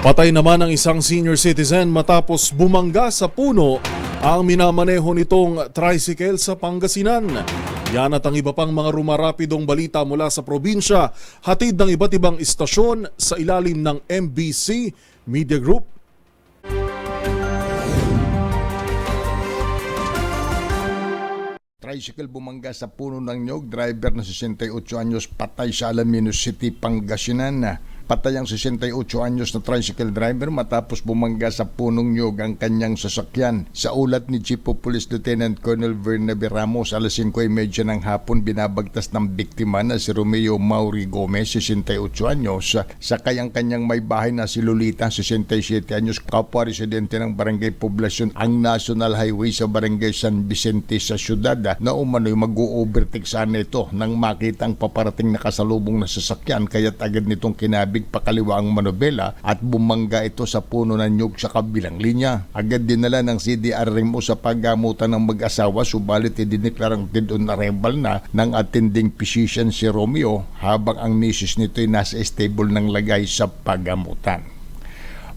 Patay naman ang isang senior citizen matapos bumangga sa puno ang minamaneho nitong tricycle sa Pangasinan. Yan at ang iba pang mga rumarapidong balita mula sa probinsya, hatid ng iba't ibang istasyon sa ilalim ng MBC Media Group. Tricycle bumangga sa puno ng nyog, driver na 68 anyos patay sa Alaminos City, Pangasinan. Patay ang 68 anyos na tricycle driver matapos bumangga sa punong nyog ang kanyang sasakyan. Sa ulat ni Chief of Police Lieutenant Colonel Bernabe Ramos, alas 5.30 ng hapon binabagtas ng biktima na si Romeo Mauri Gomez, 68 anyos. Sakay ang kanyang may bahay na si Lolita, 67 anyos, kapwa residente ng Barangay Poblasyon ang National Highway sa Barangay San Vicente sa syudad na umano'y mag-overtake sana ito nang makita ang paparating na kasalubong na sasakyan kaya't agad nitong kinabig pakaliwa ang manobela at bumangga ito sa puno ng nyug sa kabilang linya. Agad dinala ng CDRMO sa paggamutan ng mag-asawa subalit idineklarang dead on arrival na ng attending physician si Romeo habang ang misis nito'y nasa stable ng lagay sa paggamutan.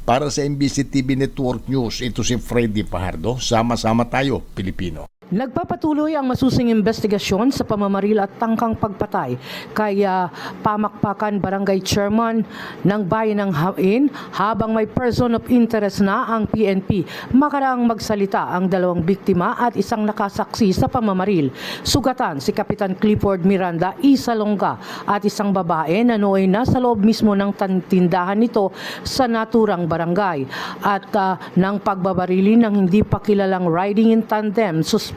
Para sa MBC TV Network News, ito si Freddy Fajardo. Sama-sama tayo, Pilipino. Nagpapatuloy ang masusing investigasyon sa pamamaril at tangkang pagpatay kay ah, Pamakpakan Barangay Chairman ng Bayan ng Hain habang may person of interest na ang PNP. Makaraang magsalita ang dalawang biktima at isang nakasaksi sa pamamaril. Sugatan si Kapitan Clifford Miranda Isalongga at isang babae na nooy nasa loob mismo ng tindahan nito sa naturang barangay at ah, ng pagbabarili ng hindi pa kilalang riding in tandem suspect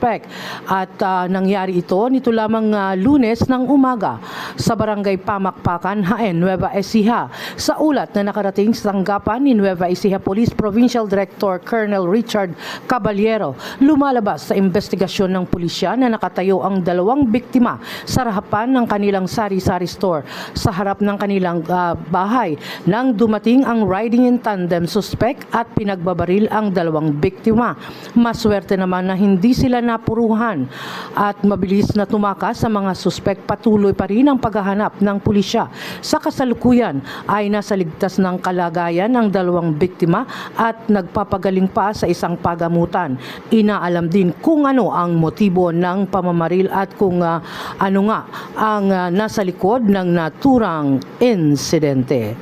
at ah, nangyari ito nito lamang ah, lunes ng umaga sa barangay Pamakpakan, Haen, Nueva Ecija. Sa ulat na nakarating sa tanggapan ni Nueva Ecija Police Provincial Director Colonel Richard Caballero, lumalabas sa investigasyon ng pulisya na nakatayo ang dalawang biktima sa harapan ng kanilang sari-sari store sa harap ng kanilang ah, bahay nang dumating ang riding in tandem suspect at pinagbabaril ang dalawang biktima. Maswerte naman na hindi sila napuruhan at mabilis na tumakas sa mga suspect patuloy pa rin ang paghahanap ng pulisya. Sa kasalukuyan ay nasa ligtas ng kalagayan ang dalawang biktima at nagpapagaling pa sa isang pagamutan. Inaalam din kung ano ang motibo ng pamamaril at kung ah, ano nga ang ah, nasa likod ng naturang insidente.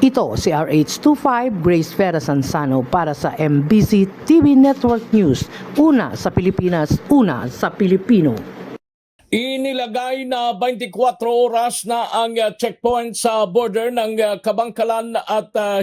Ito si RH25 Grace Vera Sansano para sa MBC TV Network News. Una sa Pilipinas, una sa Pilipino. Inilagay na 24 oras na ang uh, checkpoint sa border ng uh, Kabangkalan at uh,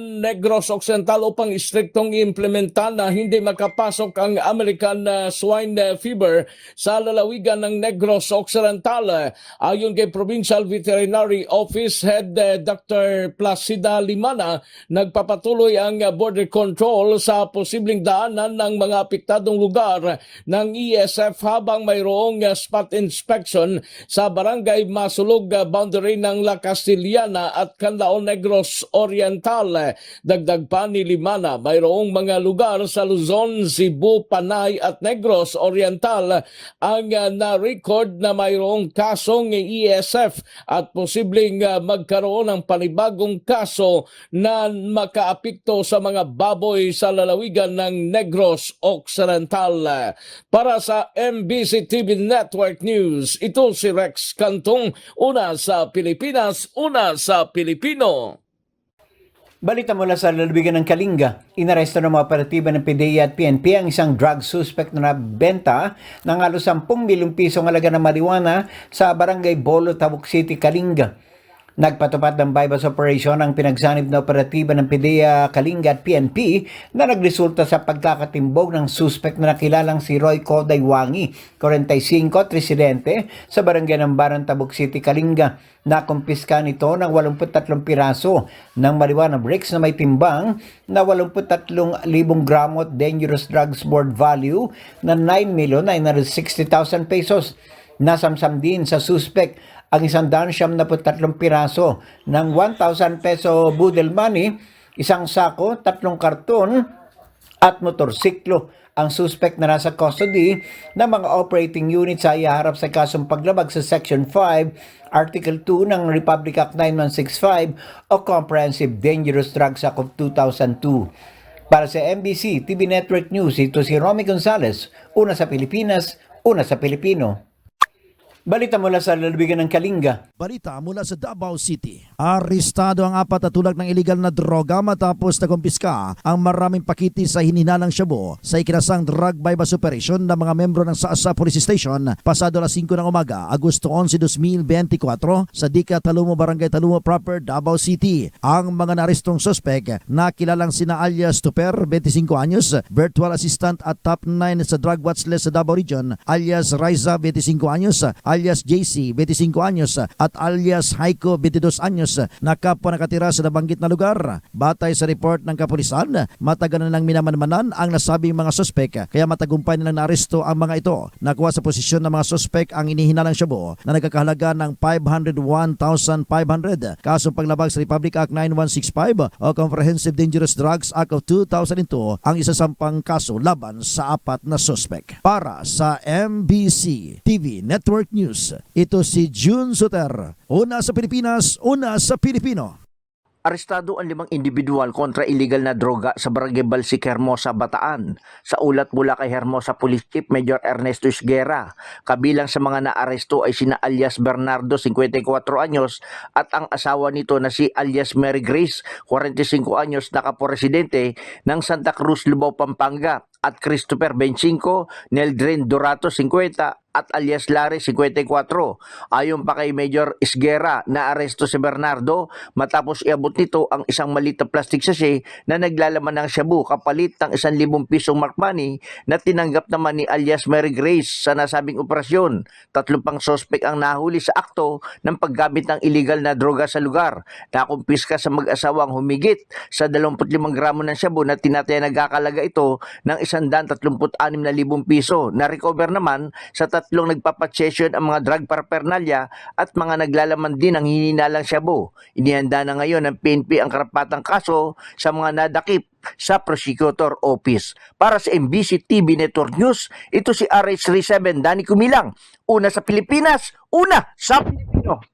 Negros Occidental upang istriktong implementa na hindi makapasok ang American uh, swine fever sa lalawigan ng Negros Occidental. Ayon kay Provincial Veterinary Office Head Dr. Placida Limana, nagpapatuloy ang border control sa posibleng daanan ng mga apektadong lugar ng ESF habang mayroong spot inspection sa barangay Masulog uh, boundary ng La Castillana at Canlaon Negros Oriental. Dagdag pa ni Limana, mayroong mga lugar sa Luzon, Cebu, Panay at Negros Oriental ang uh, na-record na mayroong kasong ESF at posibleng uh, magkaroon ng panibagong kaso na makaapikto sa mga baboy sa lalawigan ng Negros Occidental. Para sa MBC TV Network News, ito si Rex Cantong, una sa Pilipinas, una sa Pilipino. Balita mula sa lalawigan ng Kalinga, inaresto ng mga operatiba ng PDEA at PNP ang isang drug suspect na nabenta ng halos 10 milyong pisong halaga ng marijuana sa barangay Bolo, Tabuk City, Kalinga. Nagpatupad ng bypass operation ang pinagsanib na operatiba ng PDEA, Kalinga at PNP na nagresulta sa pagkakatimbog ng suspect na nakilalang si Roy Koday Wangi, 45 at residente sa barangay ng Baran, Tabuk City, Kalinga. Nakumpiska nito ng 83 piraso ng marijuana bricks na may timbang na 83,000 gramo at dangerous drugs board value na 9,960,000 pesos. Nasamsam din sa suspect ang isang daan siyam na tatlong piraso ng 1,000 peso budel money, isang sako, tatlong karton at motorsiklo. Ang suspect na nasa custody ng mga operating units ay iharap sa kasong paglabag sa Section 5, Article 2 ng Republic Act 9165 o Comprehensive Dangerous Drugs Act of 2002. Para sa MBC TV Network News, ito si Romy Gonzalez, una sa Pilipinas, una sa Pilipino. Balita mula sa lalawigan ng Kalinga. Balita mula sa Davao City. Arestado ang apat na tulak ng iligal na droga matapos na kumpiska ang maraming pakiti sa hininalang shabu sa ikinasang drug bypass operation ng mga membro ng Saasa Police Station pasado alas 5 ng umaga, Agosto 11, 2024 sa Dika Talumo, Barangay Talumo proper, Davao City. Ang mga narestong suspek na kilalang sina alias Tuper, 25 anyos, virtual assistant at top 9 sa drug watch list sa Davao Region, alias Riza, 25 anyos, alias JC, 25 anyos at alias Haiko, 22 anyos na kapwa nakatira sa nabanggit na lugar. Batay sa report ng kapulisan, matagal na nang minamanmanan ang nasabing mga sospek kaya matagumpay nilang naaresto ang mga ito. Nakuha sa posisyon ng mga sospek ang inihinalang shabu na nagkakahalaga ng 501,500 kasong paglabag sa Republic Act 9165 o Comprehensive Dangerous Drugs Act of 2002 ang isasampang kaso laban sa apat na sospek. Para sa MBC TV Network News, ito si June Soter. Una sa Pilipinas, una sa Pilipino. Arestado ang limang individual kontra illegal na droga sa Barangay Balsik, Hermosa, Bataan. Sa ulat mula kay Hermosa Police Chief Major Ernesto Isguera, kabilang sa mga naaresto ay sina alias Bernardo, 54 anyos, at ang asawa nito na si alias Mary Grace, 45 anyos, nakaporesidente ng Santa Cruz, Lubao, Pampanga, at Christopher 25, Neldrin Dorato 50 at alias Larry 54. Ayon pa kay Major Isguera na aresto si Bernardo matapos iabot nito ang isang maliit na plastic sachet na naglalaman ng shabu kapalit ng 1,000 pisong mark money na tinanggap naman ni alias Mary Grace sa nasabing operasyon. Tatlo pang sospek ang nahuli sa akto ng paggamit ng illegal na droga sa lugar. Nakumpiska sa mag-asawang humigit sa 25 gramo ng shabu na tinataya nagkakalaga ito ng 136,000 piso. Na-recover naman sa tatlong nagpapachesyon ang mga drug paraphernalia at mga naglalaman din ng hininalang shabu. Inihanda na ngayon ng PNP ang karapatang kaso sa mga nadakip sa Prosecutor Office. Para sa MBC TV Network News, ito si RH37 Danny Kumilang. Una sa Pilipinas, una sa Pilipino.